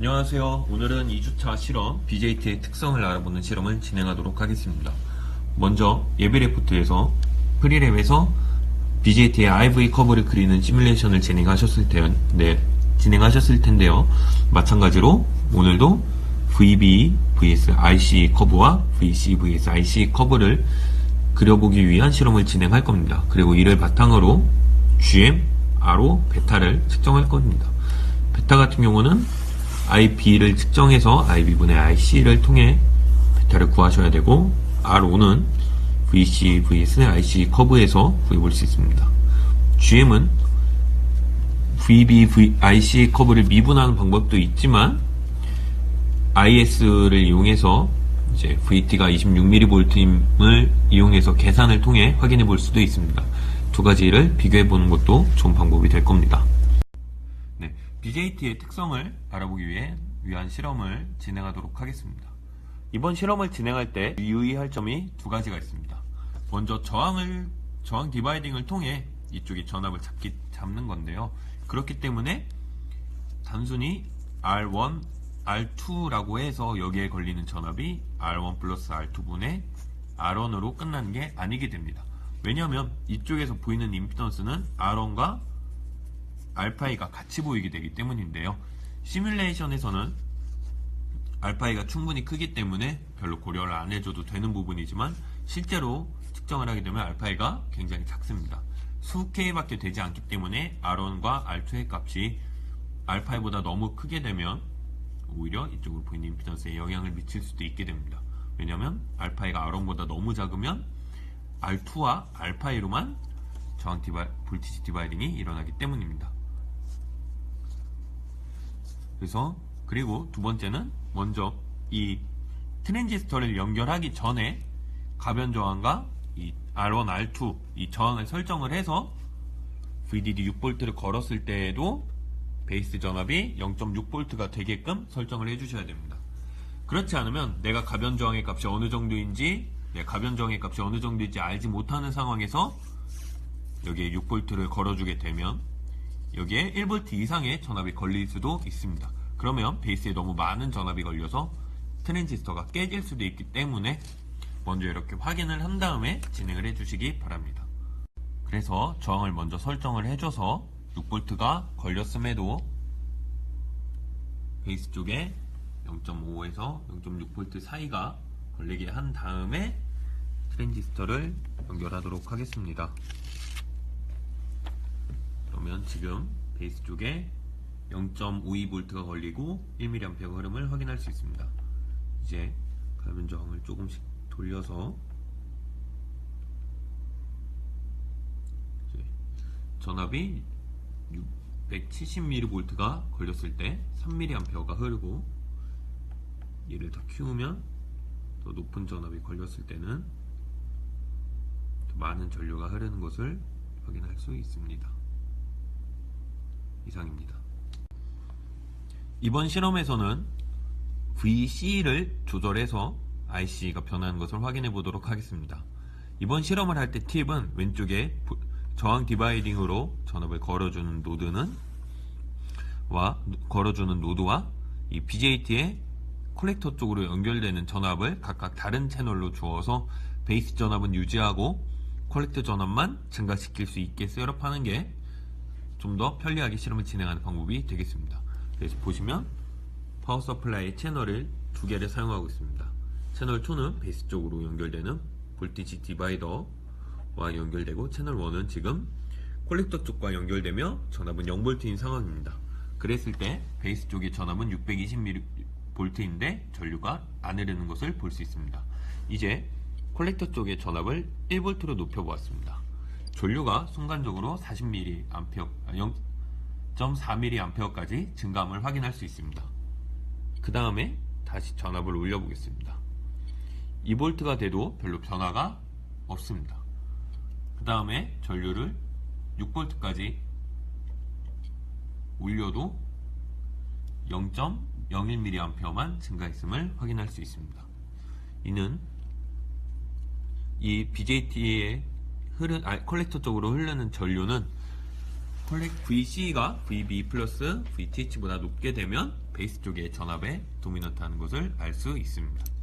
안녕하세요. 오늘은 2주차 실험 BJT의 특성을 알아보는 실험을 진행하도록 하겠습니다. 먼저 예비 레포트에서 프리랩에서 BJT의 IV 커브를 그리는 시뮬레이션을 진행하셨을 때, 네, 진행하셨을 텐데요. 마찬가지로 오늘도 VB vs IC 커브와 VC vs IC 커브를 그려보기 위한 실험을 진행할 겁니다. 그리고 이를 바탕으로 GM, RO, 베타를 측정할 겁니다. 베타 같은 경우는 IB를 측정해서 IB분의 IC를 통해 베타를 구하셔야 되고 RO는 VC, vs IC 커브에서 구해볼 수 있습니다. GM은 VB, v, IC 커브를 미분하는 방법도 있지만 IS를 이용해서 이제 VT가 26mV임을 이용해서 계산을 통해 확인해 볼 수도 있습니다. 두 가지를 비교해 보는 것도 좋은 방법이 될 겁니다. 네, BJT의 특성을 알아보기 위해 위한 실험을 진행하도록 하겠습니다. 이번 실험을 진행할 때 유의할 점이 두 가지가 있습니다. 먼저 저항을 저항 디바이딩을 통해 이쪽이 전압을 잡기 잡는 건데요. 그렇기 때문에 단순히 R1, R2라고 해서 여기에 걸리는 전압이 R1 플러스 R2분의 R1으로 끝나는 게 아니게 됩니다. 왜냐하면 이쪽에서 보이는 임피던스는 R1과 알파이가 같이 보이게 되기 때문인데요. 시뮬레이션에서는 알파이가 충분히 크기 때문에 별로 고려를 안 해줘도 되는 부분이지만 실제로 측정을 하게 되면 알파이가 굉장히 작습니다. 수 K밖에 되지 않기 때문에 R1과 R2의 값이 알파이보다 너무 크게 되면 오히려 이쪽으로 보이는 임피던스에 영향을 미칠 수도 있게 됩니다. 왜냐하면 알파이가 R1보다 너무 작으면 R2와 알파이로만 저항 디바, 볼티지 디바이딩이 일어나기 때문입니다. 그래서 그리고 두 번째는 먼저 이 트랜지스터를 연결하기 전에 가변 저항과 이 R1, R2 이 저항을 설정을 해서 VDD 6V를 걸었을 때에도 베이스 전압이 0.6V가 되게끔 설정을 해주셔야 됩니다. 그렇지 않으면 내가 가변 저항의 값이 어느 정도인지 내 가변 저항의 값이 어느 정도인지 알지 못하는 상황에서 여기에 6V를 걸어주게 되면 여기에 1V 이상의 전압이 걸릴 수도 있습니다. 그러면 베이스에 너무 많은 전압이 걸려서 트랜지스터가 깨질 수도 있기 때문에 먼저 이렇게 확인을 한 다음에 진행을 해주시기 바랍니다. 그래서 저항을 먼저 설정을 해줘서 6V가 걸렸음에도 베이스 쪽에 0.5에서 0.6V 사이가 걸리게 한 다음에 트랜지스터를 연결하도록 하겠습니다. 그러면 지금 베이스 쪽에 0.52V가 걸리고 1mA 흐름을 확인할 수 있습니다. 이제 가변 저항을 조금씩 돌려서 전압이 670mV가 걸렸을 때 3mA가 흐르고 얘를 더 키우면 더 높은 전압이 걸렸을 때는 더 많은 전류가 흐르는 것을 확인할 수 있습니다. 이상입니다. 이번 실험에서는 VC를 조절해서 IC가 변하는 것을 확인해 보도록 하겠습니다. 이번 실험을 할 때 팁은 왼쪽에 저항 디바이딩으로 전압을 걸어주는 노드는 와 걸어주는 노드와 이 BJT의 콜렉터 쪽으로 연결되는 전압을 각각 다른 채널로 주어서 베이스 전압은 유지하고 콜렉터 전압만 증가시킬 수 있게 셋업하는 게 좀 더 편리하게 실험을 진행하는 방법이 되겠습니다. 그래서 보시면 파워 서플라이 채널을 두 개를 사용하고 있습니다. 채널 2는 베이스 쪽으로 연결되는 볼티지 디바이더와 연결되고 채널 1은 지금 콜렉터 쪽과 연결되며 전압은 0V인 상황입니다. 그랬을 때 베이스 쪽의 전압은 620V인데 전류가 안 흐르는 것을 볼 수 있습니다. 이제 콜렉터 쪽의 전압을 1V로 높여보았습니다. 전류가 순간적으로 40mA, 0.4mA까지 증감을 확인할 수 있습니다. 그 다음에 다시 전압을 올려보겠습니다. 2V가 돼도 별로 변화가 없습니다. 그 다음에 전류를 6V까지 올려도 0.01mA만 증가했음을 확인할 수 있습니다. 이는 이 BJT의 흐른 아, 컬렉터 쪽으로 흐르는 전류는 콜렉 VC가 VB 플러스 VTH보다 높게 되면 베이스 쪽의 전압에 도미넌트 하는 것을 알 수 있습니다.